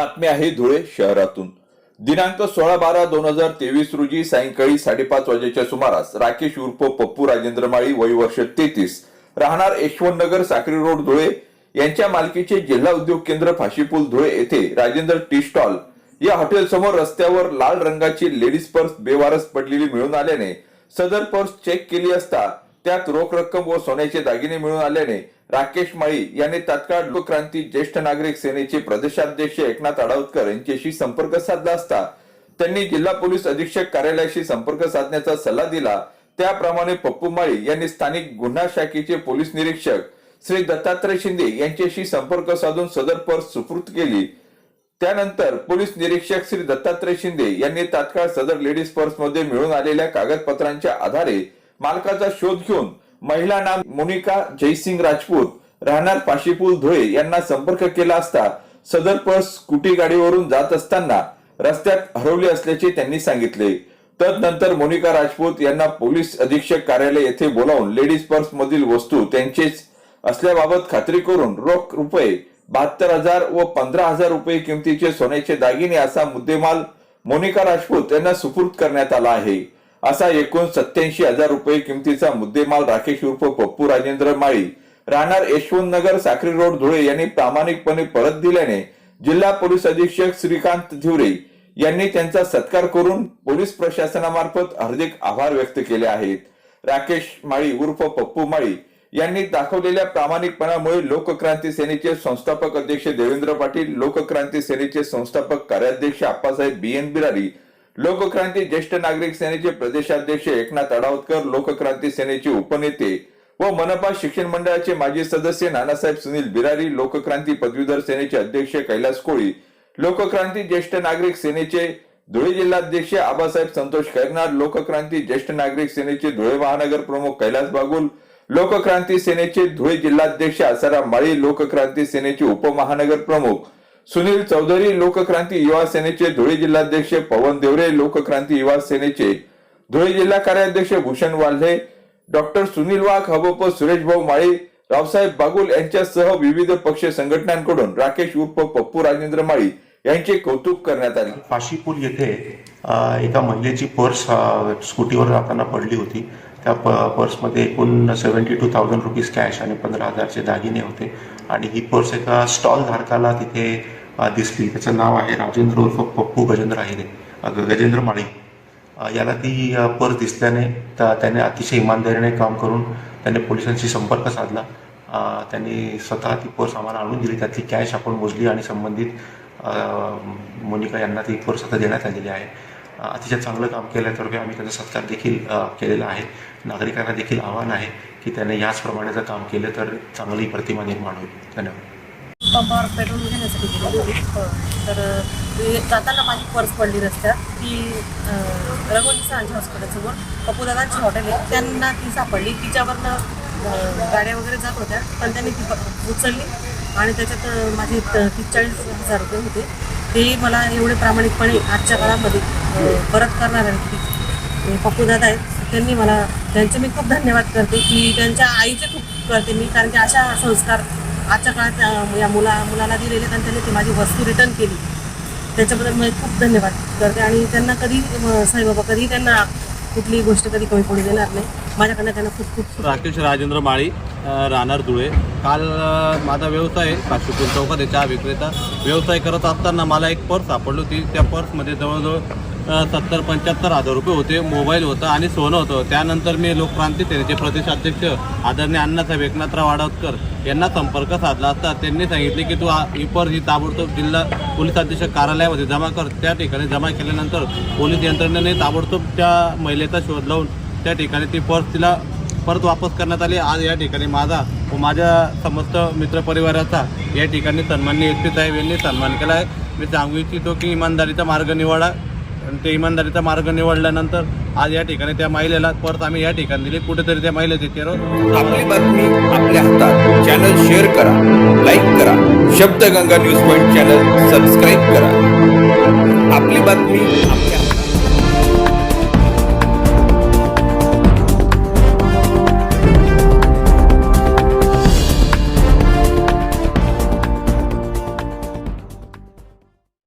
आहे धुळे शहरातून. दिनांक सोळा बारा दोन हजार तेवीस रोजी सायंकाळी साडेपाच वाजेच्या सुमारास राकेश उर्फ पप्पू राजेंद्र माळी वय वर्ष तेहतीस राहणार यशवंतनगर साक्री रोड धुळे. यांच्या मालकीचे जिल्हा उद्योग केंद्र फाशीपूल धुळे येथे राजेंद्र टी स्टॉल या हॉटेल समोर रस्त्यावर लाल रंगाची लेडीज पर्स बेवारस पडलेली मिळून आल्याने सदर पर्स चेक केली असता त्यात रोख रक्कम व सोन्याचे दागिने मिळून आल्याने राकेश माळी यांनी तात्काळ लोकक्रांती ज्येष्ठ नागरिक सेनेचे प्रदेशाध्यक्ष एकनाथ आडावतकर यांच्याशी संपर्क साधला असता त्यांनी जिल्हा पोलीस अधीक्षक कार्यालयाशी संपर्क साधण्याचा सल्ला दिला. त्याप्रमाणे पप्पू माळी यांनी स्थानिक गुन्हा शाखेचे पोलीस निरीक्षक श्री दत्तात्रय शिंदे यांच्याशी संपर्क साधून सदर पर्स सुपूर्द केली. त्यानंतर पोलीस निरीक्षक श्री दत्तात्रय शिंदे यांनी तात्काळ सदर लेडीज पर्समध्ये मिळून आलेल्या कागदपत्रांच्या आधारे मालकाचा शोध घेऊन महिला नाम मोनिका जयसिंग राजपूत राहणार पाशीपूल धुळे यांना संपर्क केला असता सदर पर्स स्कूटी गाडीवरून जात असताना रस्त्यात हरवली असल्याचे त्यांनी सांगितले. तदनंतर मोनिका राजपूत यांना पोलीस अधीक्षक कार्यालय येथे बोलावून लेडीज पर्स मधील वस्तू त्यांचेच असल्याबाबत खात्री करून रोख रुपये बहात्तर हजार व पंधरा हजार रुपये किमतीचे सोन्याचे दागिने असा मुद्देमाल मोनिका राजपूत यांना सुपूर्द करण्यात आला आहे. असा एकूण सत्याऐंशी हजार रुपये किमतीचा मुद्देमाल राकेश उर्फ पप्पू राजेंद्र माळी राहणार यशवंत नगर साखरी रोड धुळे यांनी प्रामाणिकपणे परत दिल्याने जिल्हा पोलीस अधीक्षक श्रीकांत धिवरे यांनी त्यांचा सत्कार करून पोलीस प्रशासनामार्फत हार्दिक आभार व्यक्त केले आहेत. राकेश माळी उर्फ पप्पू माळी यांनी दाखवलेल्या प्रामाणिकपणामुळे लोकक्रांती सेनेचे संस्थापक अध्यक्ष देवेंद्र पाटील लोकक्रांती सेनेचे संस्थापक कार्याध्यक्ष आप्पासाहेब बी एन बिरारी लोकक्रांती ज्येष्ठ नागरिक सेनेचे प्रदेशाध्यक्ष एकनाथ अडावतकर लोकक्रांती सेनेचे उपनेते व मनपा शिक्षण मंडळाचे माजी सदस्य नानासाहेब सुनील बिरारी लोकक्रांती पदवीधर सेनेचे अध्यक्ष कैलास कोळी लोकक्रांती ज्येष्ठ नागरिक सेनेचे धुळे जिल्हाध्यक्ष आबासाहेब संतोष खैरनार लोकक्रांती ज्येष्ठ नागरिक सेनेचे धुळे महानगर प्रमुख कैलास बागुल लोकक्रांती सेनेचे धुळे जिल्हाध्यक्ष आसाराम माळी लोकक्रांती सेनेचे उपमहानगर प्रमुख सुनील चौधरी लोकक्रांती युवा सेनेचे धुळे जिल्हाध्यक्ष पवन देवरे लोकक्रांती युवा सेनेचे धुळे जिल्हा कार्याध्यक्ष भूषण वाल्हे डॉक्टर सुनील वाघ हबप सुरेश भाऊ माळी रावसाहेब बागुल यांच्यासह विविध पक्ष संघटनांकडून राकेश उर्फ पप्पू राजेंद्र माळी यांचे कौतुक करण्यात आले. फाशीपूल येथे एका महिलेची पर्स स्कूटीवर जाताना पडली होती. त्या प पर्समध्ये एकूण seventy two thousand rupees cash आणि पंधरा हजारचे दागिने होते. आणि ही पर्स एका स्टॉल धारकाला तिथे दिसली त्याचं नाव आहे राजेंद्र उर्फ पप्पू गजेंद्र आहिरे. गजेंद्र माळी याला ती पर्स दिसल्याने त- त्याने अतिशय इमानदारीने काम करून त्याने पोलिसांशी संपर्क साधला. त्यांनी स्वतः ती पर्स आम्हाला आणून दिली. त्यातली कॅश आपण मोजली आणि संबंधित मोनिका यांना ती पर्स आता देण्यात आलेली आहे. अतिशय चांगलं काम केल्यातर्फे आम्ही त्यांचा सत्कार देखील केलेला आहे. नागरिकांना देखील आव्हान आहे की त्याने याचप्रमाणे जर काम केलं तर चांगली प्रतिमा निर्माण होईल. धन्यवाद. पंपावर पेट्रोल घेण्यासाठी गेलो हो. तर जाताना माझी पर्स पडली रस्त्यात. ती अं, सांजे हॉस्पिटलसमोर कपूरदादांची हॉटेल आहे. त्यांना ती सापडली. तिच्यावरनं गाड्या वगैरे जात होत्या. पण त्यांनी ती उचलली. आणि त्याच्यात माझे त- तीस चाळीस हजार रुपये होते. ते मला एवढे प्रामाणिकपणे आजच्या काळामध्ये परत करणार व्यक्ती पप्पूदादा आहेत. त्यांनी मला त्यांचे मी खूप धन्यवाद करते की त्यांच्या आईचे खूप करते मी. कारण की अशा संस्कार आजच्या काळात या मुला मुलाला दिलेले आणि त्यांनी ती माझी वस्तू रिटर्न केली. त्याच्याबद्दल मी खूप धन्यवाद करते आणि त्यांना कधी साईबाबा कधी त्यांना कुठलीही गोष्ट कधी कमी पडू देणार नाही. माझ्याकडनं त्यांना खूप खूप राकेश राजेंद्र माळी. राहणार धुळे. काल माझा व्यवसाय काशीपूर चौकात आहे चहा विक्रेता. व्यवसाय करत असताना मला एक पर्स सापडली होती. त्या पर्समध्ये जवळजवळ सत्तर पंच्याहत्तर हजार रुपये होते. मोबाईल होता आणि सोनं होतं. त्यानंतर मी लोकक्रांती सेनेचे प्रदेशाध्यक्ष आदरणीय अण्णासाहेब एकनाथराव आडवकर यांना संपर्क साधला असता त्यांनी सांगितले की तू ही पर्स ही ताबडतोब जिल्हा पोलीस अधीक्षक कार्यालयामध्ये जमा कर. त्या ठिकाणी जमा केल्यानंतर पोलीस यंत्रणेने ताबडतोब त्या महिलेचा शोध लावून त्या ठिकाणी ती पर्स तिला परत वापस करण्यात आली. आज या ठिकाणी माझा व माझ्या समस्त मित्रपरिवाराचा या ठिकाणी सन्मान्य एस पी साहेब यांनी सन्मान केला आहे. मी सांगू इच्छितो की इमानदारीचा मार्ग निवडा. आणि ते इमानदारीचा मार्ग निवडल्यानंतर आज या ठिकाणी त्या महिलेला परत आम्ही या ठिकाणी दिली. कुठेतरी त्या महिलेचे चेहरा आपली बातमी आपल्या हातात. चॅनल शेअर करा लाईक करा. Shabdganga news point channel subscribe करा. आपली बातमी आपल्या